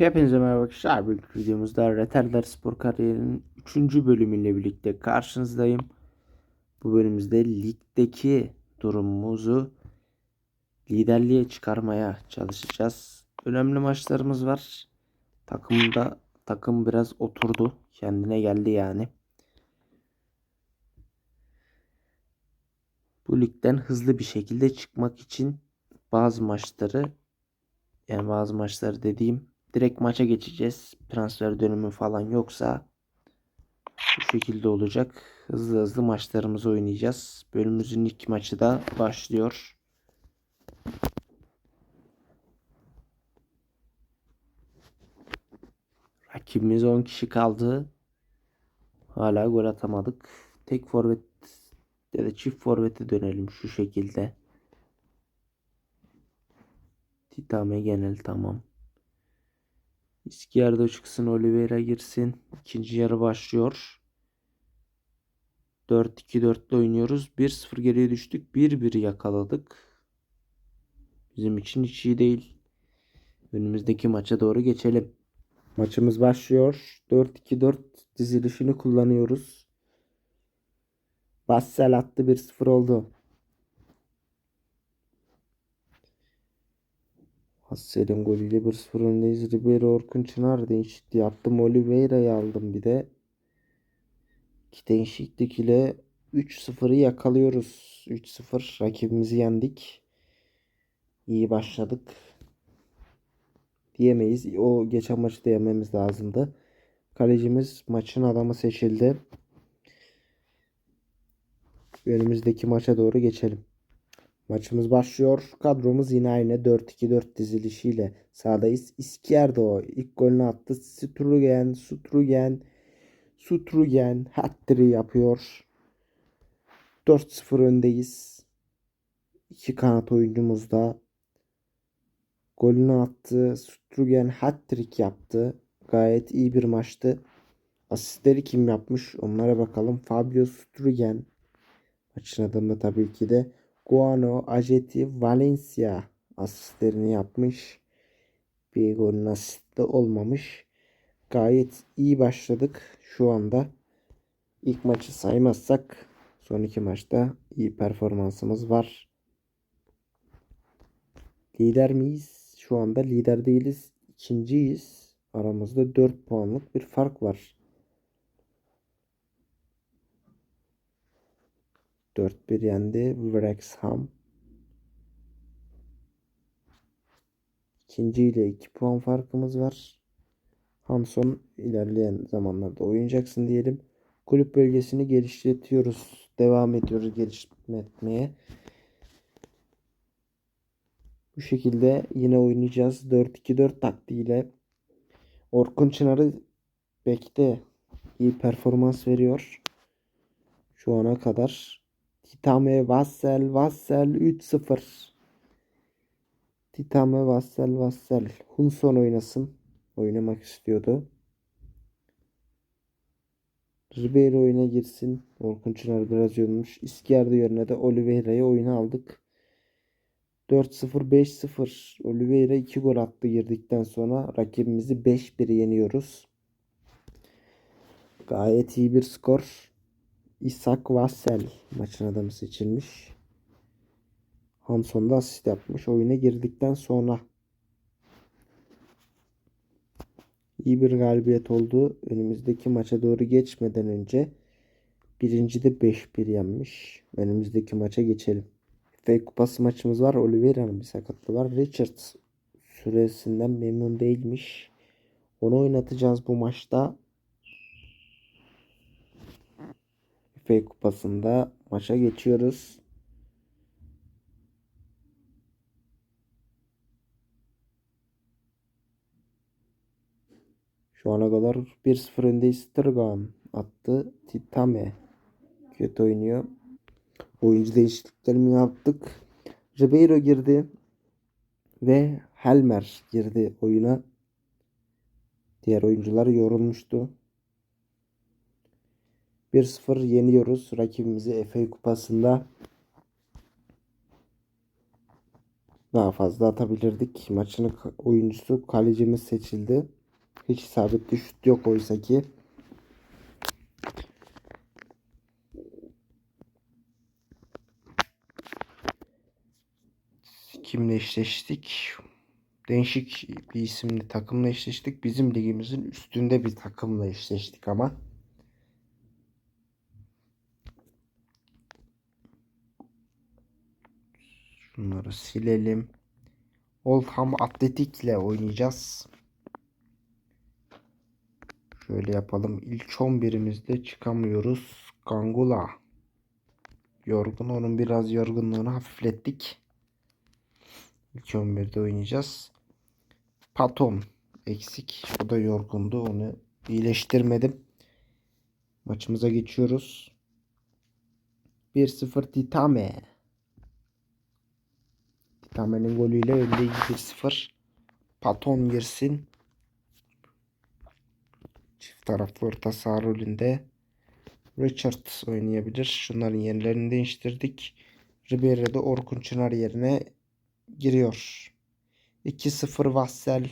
Hepinize merhaba arkadaşlar. Bu videomuzda Retarder Spor kariyerinin 3. bölümüyle birlikte karşınızdayım. Bu bölümümüzde ligdeki durumumuzu liderliğe çıkarmaya çalışacağız. Önemli maçlarımız var. Takımda takım biraz oturdu. Kendine geldi yani. Bu ligden hızlı bir şekilde çıkmak için bazı maçları yani bazı maçları dediğim direkt maça geçeceğiz. Transfer dönümü falan yoksa bu şekilde olacak. Hızlı hızlı maçlarımızı oynayacağız. Bölümümüzün ilk maçı da başlıyor. Rakibimiz 10 kişi kaldı. Hala gol atamadık. Tek forvet ya da çift forvete dönelim şu şekilde. Titame genel tamam. Izquierdo çıksın Oliveira girsin. İkinci yarı başlıyor. 4-2-4'te oynuyoruz. 1-0 geriye düştük. 1-1 yakaladık. Bizim için hiç iyi değil. Önümüzdeki maça doğru geçelim. Maçımız başlıyor. 4-2-4 dizilişini kullanıyoruz. Bassel attı 1-0 oldu. Hassel'in golüyle 1-0 öndeyiz. Ribeiro Orkun Çınar değişikliği yaptım. Oliveira'yı aldım bir de. İki değişiklik ile 3-0'ı yakalıyoruz. 3-0 rakibimizi yendik. İyi başladık. Diyemeyiz. O geçen maçı da yememiz lazımdı. Kalecimiz maçın adamı seçildi. Önümüzdeki maça doğru geçelim. Maçımız başlıyor. Kadromuz yine aynı 4-2-4 dizilişiyle sahadayız. Izquierdo ilk golünü attı. Strugen, Strugen, Strugen hat yapıyor. 4-0 öndeyiz. İki kanat oyuncumuz da golünü attı. Strugen hat-trick yaptı. Gayet iyi bir maçtı. Asistleri kim yapmış? Onlara bakalım. Fabio Strugen maçın adamı tabii ki de. Guano Ajeti Valencia asistlerini yapmış. Bir golün asisti olmamış. Gayet iyi başladık şu anda. İlk maçı saymazsak son iki maçta iyi performansımız var. Lider miyiz? Şu anda lider değiliz. İkinciyiz. Aramızda 4 puanlık bir fark var. 4-1 yendi Wrexham. İkinci ile 2 puan farkımız var. Hamson ilerleyen zamanlarda oynayacaksın diyelim. Kulüp bölgesini geliştiriyoruz. Devam ediyoruz geliştirmeye. Bu şekilde yine oynayacağız. 4-2-4 taktiğiyle. Orkun Çınar'ı bekte iyi performans veriyor. Şu ana kadar Titame Vassel Vassel 3-0. Titame Vassel Vassel. Hunson oynasın. Oynamak istiyordu. Ribeiro oyuna girsin. Orkun Çınar biraz yorulmuş. İskierdo yerine de Oliveira'yı oyuna aldık. 4-0 5-0. Oliveira 2 gol attı girdikten sonra rakibimizi 5-1 yeniyoruz. Gayet iyi bir skor. İshak Vassel maçın adamı seçilmiş. Hanson da asist yapmış. Oyuna girdikten sonra iyi bir galibiyet oldu. Önümüzdeki maça doğru geçmeden önce birinci de 5-1 yenmiş. Önümüzdeki maça geçelim. FA Kupası maçımız var. Oliveira'nın bir sakatlığı var. Richards süresinden memnun değilmiş. Onu oynatacağız bu maçta. FA Kupası'nda maça geçiyoruz. Şu ana kadar 1-0 öndeyiz. Sturgan attı. Titame kötü oynuyor. Oyuncu değişikliklerimi yaptık. Ribeiro girdi. Ve Helmer girdi oyuna. Diğer oyuncular yorulmuştu. 1-0 yeniyoruz rakibimizi FA Kupası'nda. Daha fazla atabilirdik. Maçın oyuncusu kalecimiz seçildi. Hiç isabetli şut yok oysa ki. Kimle eşleştik? Değişik bir isimli takımla eşleştik. Bizim ligimizin üstünde bir takımla eşleştik ama. Şunları silelim. Oldham Atletik'le oynayacağız. Şöyle yapalım. İlk 11'imizde çıkamıyoruz. Gangula. Yorgun. Onun biraz yorgunluğunu hafiflettik. İlk 11'de oynayacağız. Patom eksik. O da yorgundu. Onu iyileştirmedim. Maçımıza geçiyoruz. 1-0 Titame. Titame'nin golüyle öndeyiz 1-0. Paton girsin. Çift taraflı orta saha rolünde Richard oynayabilir. Şunların yerlerini değiştirdik. Ribery de Orkun Çınar yerine giriyor. 2-0 Vassel.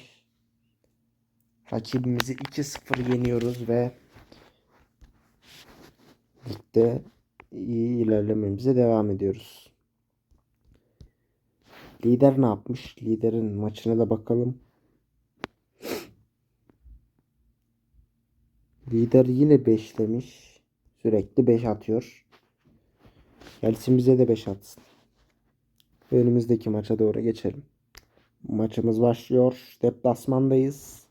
Rakibimizi 2-0 yeniyoruz ve ligde iyi ilerlememize devam ediyoruz. Lider ne yapmış? Liderin maçına da bakalım. Lider yine 5 demiş. Sürekli 5 atıyor. Gelsin bize de 5 atsın. Önümüzdeki maça doğru geçelim. Maçımız başlıyor. Deplasmandayız.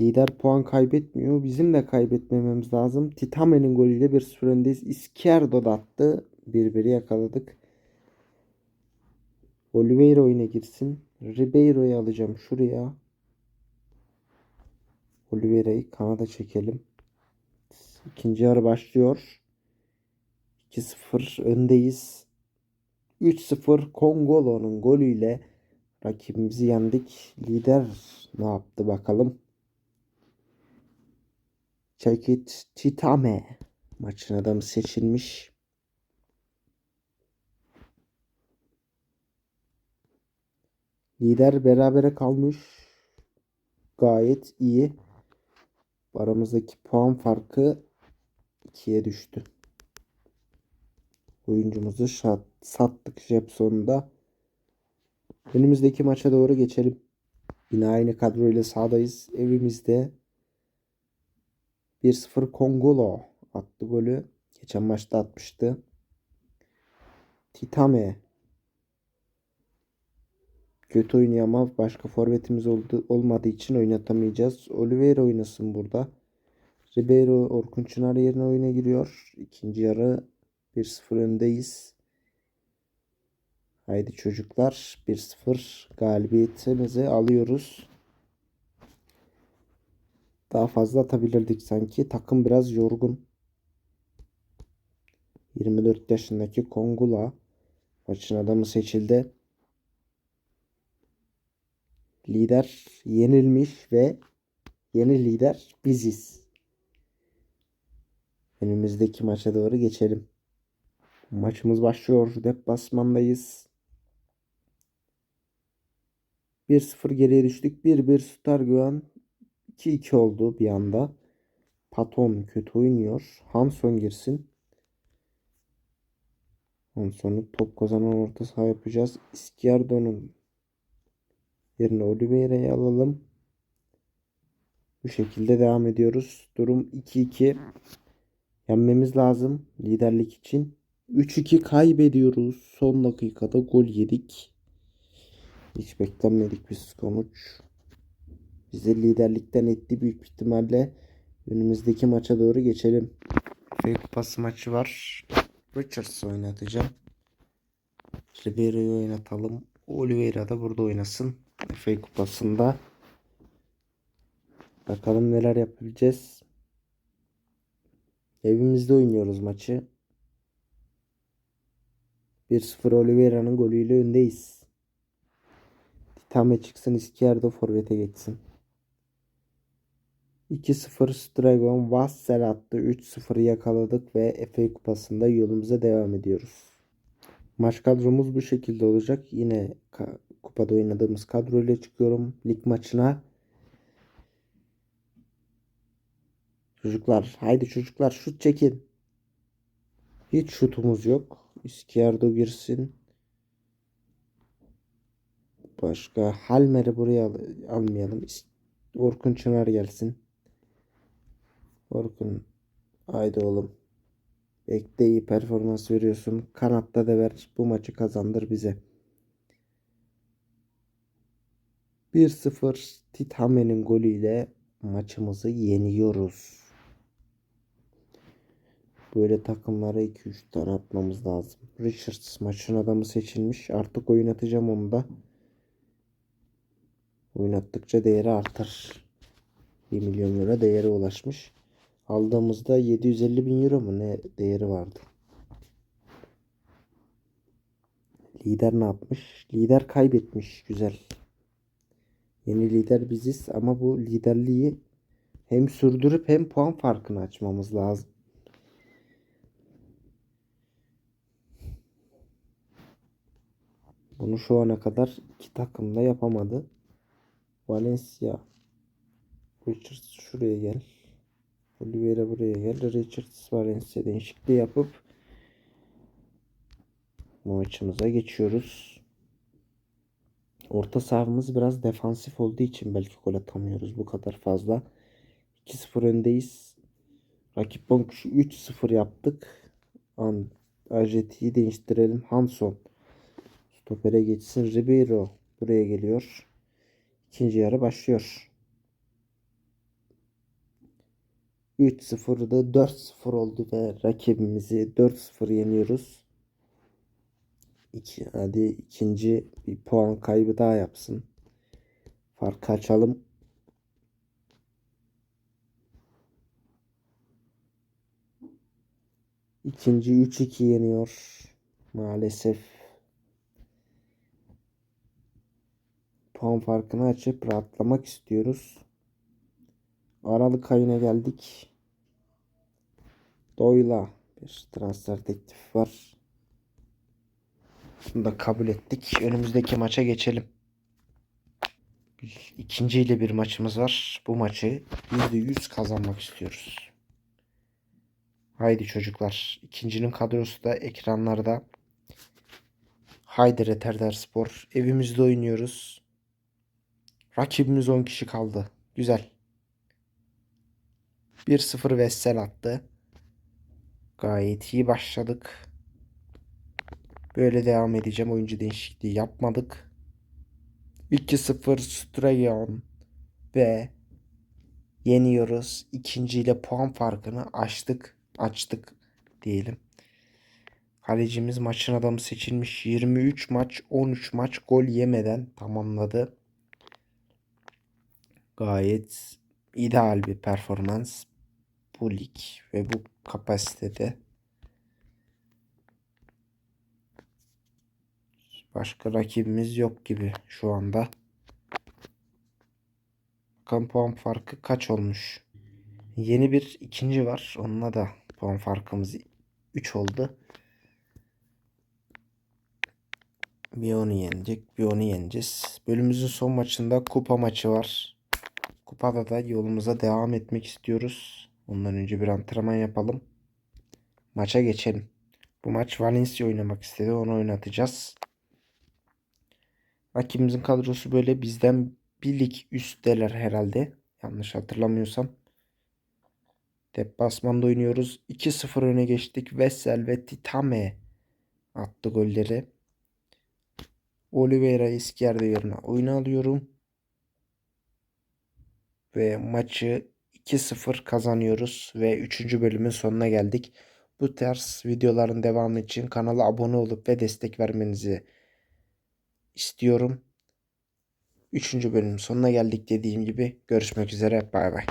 Lider puan kaybetmiyor. Bizim de kaybetmememiz lazım. Titame'nin golüyle bir sıfır öndeyiz. Izquierdo da attı. Birbiri yakaladık. Oliveira oyuna girsin. Ribeiro'yu alacağım şuraya. Oliveira'yı kanada çekelim. İkinci yarı başlıyor. 2-0 öndeyiz. 3-0 Kongolo'nun golüyle rakibimizi yendik. Lider ne yaptı bakalım. Çekit Titame maçın adamı seçilmiş. Lider berabere kalmış. Gayet iyi. Aramızdaki puan farkı 2'ye düştü. Oyuncumuzu şat, sattık Jepson'da. Önümüzdeki maça doğru geçelim. Yine aynı kadroyla sahadayız. Evimizde 1-0 Kongolo attı golü. Geçen maçta atmıştı. Titame kötü oynuyor ama başka forvetimiz oldu, olmadığı için oynatamayacağız. Oliveira oynasın burada. Ribeiro Orkun Çınar yerine oyuna giriyor. İkinci yarı 1-0 öndeyiz. Haydi çocuklar 1-0 galibiyetimizi alıyoruz. Daha fazla atabilirdik sanki. Takım biraz yorgun. 24 yaşındaki Kongula maçın adamı seçildi. Lider yenilmiş ve yeni lider biziz. Önümüzdeki maça doğru geçelim. Maçımız başlıyor. Deplasmandayız. 1-0 geriye düştük. 1-1 Star Güven 2-2 oldu bir anda. Paton kötü oynuyor. Hanson girsin. Hanson'u top kazanan orta saha yapacağız. Izquierdo'nun yerine Oliveira'yı alalım. Bu şekilde devam ediyoruz. Durum 2-2. Yenmemiz lazım liderlik için. 3-2 kaybediyoruz. Son dakikada gol yedik. Hiç beklenmedik bir sonuç. Bizi liderlikten etti büyük ihtimalle. Önümüzdeki maça doğru geçelim. FA Kupası maçı var. Richards oynatacağım. Ribeiro'yu oynatalım. Oliveira da burada oynasın. FA Kupası'nda. Bakalım neler yapabileceğiz. Evimizde oynuyoruz maçı. 1-0 Oliveira'nın golüyle öndeyiz. Titame çıksın Izquierdo forvete geçsin. 2-0 Stragon Vassel attı. 3-0 yakaladık ve FA Kupası'nda yolumuza devam ediyoruz. Maç kadromuz bu şekilde olacak. Yine kupada oynadığımız kadroyla çıkıyorum lig maçına. Çocuklar, haydi çocuklar şut çekin. Hiç şutumuz yok. Izquierdo girsin. Başka Halmer'i buraya al- almayalım. Orkun Çınar gelsin. Orkun haydi oğlum. Bekle iyi performans veriyorsun. Kanatta da ver. Bu maçı kazandır bize. 1-0 Titame'nin golüyle maçımızı yeniyoruz. Böyle takımlara 2-3 tane atmamız lazım. Richards maçın adamı seçilmiş. Artık oynatacağım onu da. Oynattıkça değeri artar. 1 milyon euro değeri ulaşmış. Aldığımızda 750 bin euro mu ne değeri vardı. Lider ne yapmış? Lider kaybetmiş. Güzel. Yeni lider biziz ama bu liderliği hem sürdürüp hem puan farkını açmamız lazım. Bunu şu ana kadar iki takım da yapamadı. Valencia. Richards şuraya gel. Oliveira buraya gel. Richards Valencia değişikliği yapıp maçımıza geçiyoruz. Orta sahamız biraz defansif olduğu için belki gol atamıyoruz bu kadar fazla. 2-0 öndeyiz. Rakip bank 3-0 yaptık. An Ajeti'yi değiştirelim. Hanson. Stopere geçsin. Ribeiro buraya geliyor. İkinci yarı başlıyor. 3-0'da 4-0 oldu ve rakibimizi 4-0 yeniyoruz. İki, hadi ikinci bir puan kaybı daha yapsın. Farkı açalım. İkinci 3-2 yeniyor. Maalesef. Puan farkını açıp rahatlamak istiyoruz. Aralık ayına geldik. Doyla bir transfer teklifi var. Bunu da kabul ettik. Önümüzdeki maça geçelim. İkinci ile bir maçımız var. Bu maçı %100 kazanmak istiyoruz. Haydi çocuklar. İkincinin kadrosu da ekranlarda. Haydi Reterder Spor. Evimizde oynuyoruz. Rakibimiz 10 kişi kaldı. Güzel. 1-0 Vessel attı. Gayet iyi başladık. Böyle devam edeceğim. Oyuncu değişikliği yapmadık. 2-0 Strayon ve yeniyoruz. İkinciyle puan farkını açtık. Açtık diyelim. Kalecimiz maçın adamı seçilmiş. 23 maç 13 maç gol yemeden tamamladı. Gayet ideal bir performans bu lig ve bu kapasitede. Başka rakibimiz yok gibi şu anda. Bakalım puan farkı kaç olmuş. Yeni bir ikinci var. Onunla da puan farkımız 3 oldu. Bir onu yenecek, bir onu yeneceğiz. Bölümümüzün son maçında kupa maçı var. Kupada da yolumuza devam etmek istiyoruz. Ondan önce bir antrenman yapalım. Maça geçelim. Bu maç Valencia oynamak istedi. Onu oynatacağız. Rakibimizin kadrosu böyle bizden bir lig üstteler herhalde. Yanlış hatırlamıyorsam. Deplasmanda oynuyoruz. 2-0 öne geçtik. Vessel ve Titame attı golleri. Oliveira Izquierdo yerine oyuna alıyorum. Ve maçı 2-0 kazanıyoruz ve 3. bölümün sonuna geldik. Bu tarz videoların devamı için kanala abone olup ve destek vermenizi istiyorum. 3. bölümün sonuna geldik dediğim gibi. Görüşmek üzere. Bay bay.